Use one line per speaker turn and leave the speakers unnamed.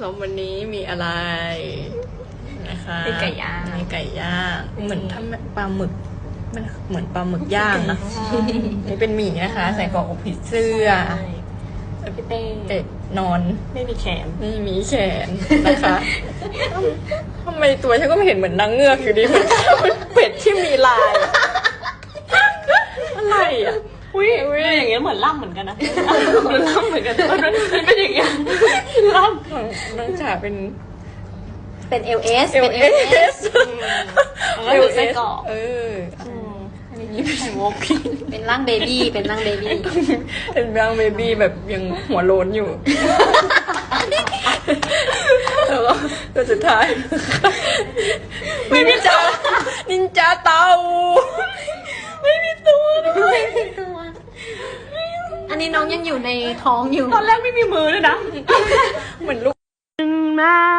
สมวันนี้มีอะไรนะคะ
มีไก่ย่าง
มีไก่ย่างเหมือนทำปลาหมึกมันเหมือนปลาหมึกย่างนะนี่เป็นหมี่นะคะ ใส่กรอกอบผีเสื้อ
พี่เต้
เป็ดนอน
ไม่มีแขน
นี่มีแขนนะคะทำไมตัวฉันก็ไม่เห็นเหมือนนางเงือกอยู่ดีเหมือนเป็ดที่มีลายอะไรอะ
อุ้ยอย่างเงี้ยเหมือนล่ำเหมือนกันนะเหมือนล่ำเหมือนกันมันเป็นอย่างเงี้ย ล่
น้องจ๋าเป็น
เป็น LS
เอล
เป็น
เอ
LS
สำ
แล้วดูไส้กรอก
เออ
อันนี้ไข่มุกพี่
เป็นร่างเบบี้เป็นร่างเบบี้
เป็นบางเบบี้แบบยังหัวโลนอยู่แล้วก็ตัวสุดท้ายนินจานินจาเตา ไม่มีตัวด้วย
อัน นี้น้องยังอยู่ในท้องอยู่
ตอนแรกไม่มีมือเลยนะ
เหมือนลูก
มา